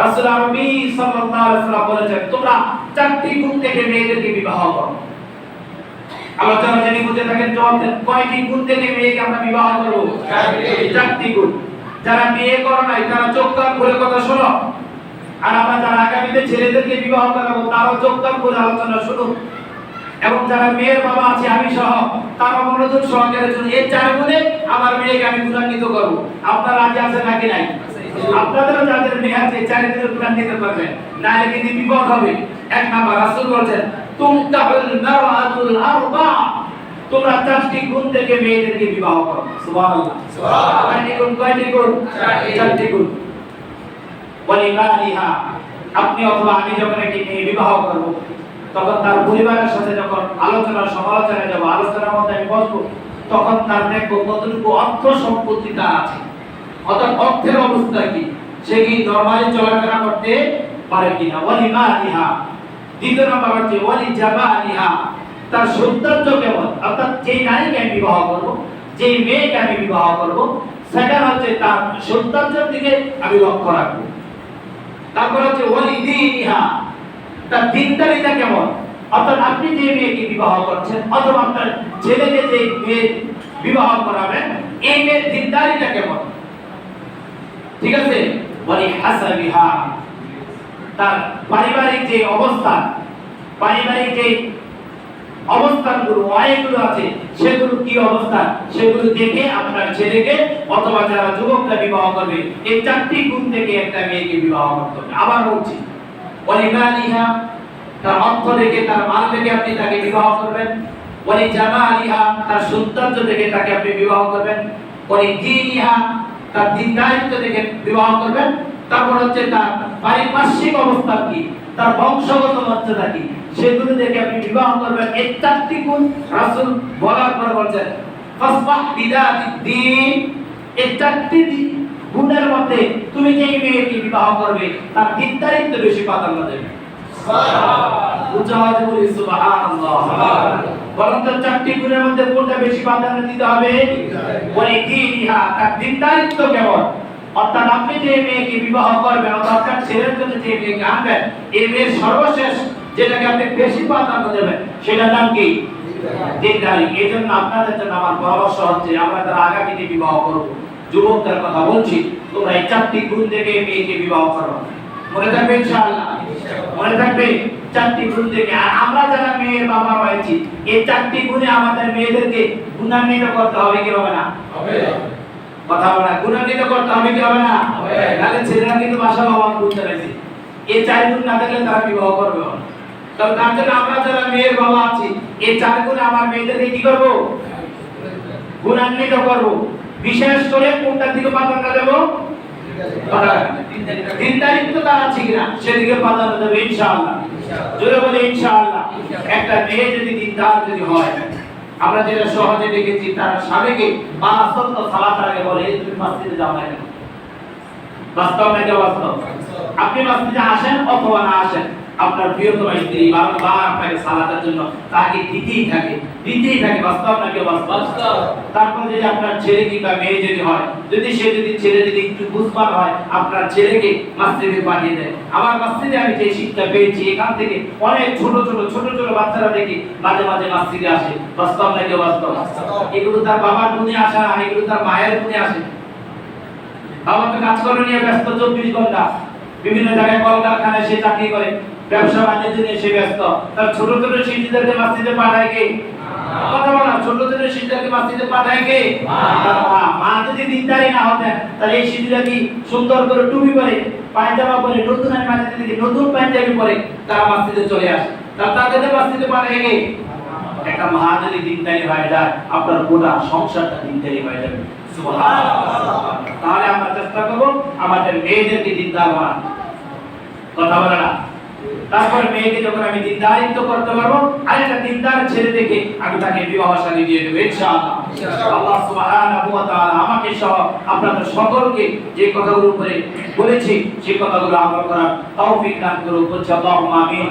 রাসূল আরবি সাল্লাল্লাহু আলাইহি ওয়াসাল্লাম বলেছেন তোমরা চারটি গুণ থেকে মেয়েদেরকে বিবাহ করো। আলোচনা যিনি বুঝে থাকেন জবাব দেন কয়টি গুণ থেকে মেয়েকে আমরা বিবাহ করব? চারটি। গুণ। যারা বিয়ে করো নাই তারা চোখ কান খুলে কথা শোনো। আর আমরা যারা আগামীতে ছেলেদেরকে বিবাহ করাবো তারাও চোখ কান খুলে আলোচনা শুনুন এবং যারা মেয়ের বাবা আছে আমি সহ তারা মনোযোগ সহকারে শুনুন এই চার গুণে আমার মেয়েকে আমি গুণান্বিত করব। আপনারা রাজি আছেন নাকি নাই? আপনাদেরও যাদের মেয়ে আছে চারিদিকে গুণান্বিত করবেন নাহলে কিন্তু বিপদ হবে। এক নাম্বার রাসূল বলেছেন তুমতাহুল মারআতুল আরবা তোমরা চারটি গুণ থেকে মেয়েদেরকে বিবাহ করো। সুবহানাল্লাহ। সুবহানাল্লাহ। কয়টি গুণ কয়টি গুণ? চারটি। চারটি গুণ। ওয়ালিমালিহা আপনি অথবা আমি যখন একটি মেয়ে বিবাহ করব তখন তার পরিবারের সাথে যখন আলোচনা সমালোচনায় যাব আলোচনার মধ্যে আমি বসবো তখন তার দেখব কতটুকু অর্থ সম্পত্তি তার আছে। অর্থাৎ অর্থের অবস্থা কি? সে কি নরমালি চলাফেরা করতে পারে কিনা? ওয়ালিমালিহা দ্বিতীয় নম্বর হচ্ছে ওয়ালি জামালিহা তার সৌন্দর্য কেমন? অর্থাৎ যেই নারীকে আমি বিবাহ করব, যেই মেয়েকে আমি বিবাহ করব, সেটা হচ্ছে তার সৌন্দর্যের দিকে আমি লক্ষ্য রাখব। তারপর হচ্ছে ওয়ালি দিনিহা। তার দিনদারিতা কেমন? অর্থাৎ আপনি যে মেয়েকে বিবাহ করছেন, অথবা আপনার ছেলেকে যে মেয়ে বিবাহ করাবেন, এই মেয়ের দিনদারিতা কেমন? ঠিক আছে? ওয়ালি হাসাবিহা তার পারিবারিক যে অবস্থান, পারিবারিক যে অবস্থানগুলো আয়গুলো আছে সেগুলো কি অবস্থান সেগুলো দেখে আপনার ছেলেকে অথবা যারা যুবকরা বিবাহ করবে, এই চারটি গুণ থেকে একটা মেয়েকে বিবাহ করতে হবে। আবার বলছি, ওয়ালিমালিহা, তার অর্থ দেখে তার মাল দেখে আপনি তাকে বিবাহ করবেন। ওয়ালি জামালিহা তার সৌন্দর্য দেখে তাকে আপনি বিবাহ করবেন। ওয়ালি দীনিহা তার দিনদারিত্ব দেখে বিবাহ করবেন। তারপর হচ্ছে তার পারিপার্শ্বিক অবস্থা কি? তার বংশগত মর্যাদা কি? সেগুলো দেখে আপনি বিবাহ করবেন। এই চারটি গুণ রাসূল বলার পর বলছেন ফাসবাহ বিদাতি দ্বীন। এই চারটি গুণের মধ্যে তুমি যেই মেয়েকে বিবাহ করবে? তার দিনদারিত্ব বেশি প্রাধান্য দেবে। বলি সুবহানাল্লাহ। বরং চারটি গুণের মধ্যে কোনটা বেশি প্রাধান্য দিতে হবে? ওই দিনইহা তার দিনদারিত্ব কেমন? অর্থাৎ আপনি যে মেয়েকে বিবাহ করবেন, অর্থাৎ ছেলের জন্য যে মেয়েকে আনবেন এই মেয়ের সর্বশেষ যেটাকে আপনি বেশি প্রাধান্য দেবেন, সেটার নাম কি? দিনদারি। এই জন্য আপনাদের জন্য আমার পরামর্শ হচ্ছে, আমরা যারা আগামীতে বিবাহ করব। যুবকদের কথা বলছি, তোমরা এই চারটি গুণ থেকে মেয়েকে বিবাহ করো। মনে থাকবে ইনশাআল্লাহ? মনে থাকবে? চারটি গুণ থেকে। আর আমরা যারা মেয়ের বাবা হয়েছি এই চারটি গুণে আমাদের মেয়েদেরকে গুণান্বিত করতে হবে কি হবে না? কথা বলা গুণান্বিত করতে হবে কি হবে না? তাহলে ছেলেরা কিন্তু বাসা বাবা বুঝতে পেরেছে। এই চার গুণ না থাকলে তারা বিবাহ করবে না। তার জন্য আমরা যারা মেয়ের বাবা আছি এই চার গুণে আমার মেয়েদেরকে কি করব? গুণান্বিত করব। বিশেষ করে কোনটার দিকে প্রাধান্য দেবো? দিনদারিত্ব তার আছে কিনা সেদিকে প্রাধান্য দেবে ইনশাআল্লাহ। জোরে বলি ইনশাআল্লাহ। একটা মেয়ে যদি দিনদার যদি হয়, আমরা যেটা সহজে দেখেছি, তার স্বামীকে পাঁচ ওয়াক্ত সালাত আগে বলে, "এই তুমি মসজিদে যাও না বাস্তব নাকি অবাস্তব? আপনি মসজিদে আসেন অথবা না আসেন, আপনার প্রিয়তম স্ত্রী বারবার আপনাকে সালাতের জন্য তাকে দিতেই থাকে। দিতেই থাকে বাস্তব নাকি তারপর যদি আপনার ছেলে কিংবা মেয়ে যদি হয় যদি সে যদি ছেলে যদি একটু বুঝবার হয় আপনার ছেলেকে পাঠিয়ে দেয়। আমার আমি যে শিক্ষা পেয়েছি এখান থেকে অনেক ছোট ছোট ছোট ছোট বাচ্চারা দেখি মাঝে মাঝে আসে। বাস্তব নাকি বাস্তব। এগুলো তার বাবার গুণে আসে না এগুলো তার মায়ের গুণে আসে। বাবা তো কাজকর্ম নিয়ে ব্যস্ত চব্বিশ ঘণ্টা। বিভিন্ন জায়গায় কলকারখানায় সে চাকরি করে ব্যবসা বাণিজ্য নিয়ে সে ব্যস্ত। তার ছোট ছোট শিশুদেরকে মসজিদে পাঠায় কে? কথা বলা ছোট ছোট শিশুদেরকে মসজিদে পাঠায় কে মা। তার মা। মা যদি দিনদারি না হতেন তাহলে এই শিশুরা কি সুন্দর করে টুপি পরে পায়জামা পরে নতুন আমি মসজিদে দেখি নতুন পাঞ্জাবি পরে তারা মসজিদে চলে আসে তার তাদের মসজিদে পাঠায় কে একটা মা যদি দিনদারি হয়ে যায় আপনার গোটা সংসারটা দিনদারি হয়ে যাবে। তাহলে আমরা চেষ্টা করব আমাদের মেয়েদেরকে দিনদার বানানো কথা বলে তারপরে মেয়েকে যখন আমি দিনদারিত্ব করতে পারব আর একটা দিনদার ছেলে দেখে আমি তাকে বিবাহ শাদী দিয়ে দেবো, ইনশাআল্লাহ। আমাকে সহ আপনাদের সকলকে যে কথাগুলো উপরে বলেছি, সেই কথাগুলো আমল করার তৌফিক দান করুন আল্লাহুম্মা আমিন।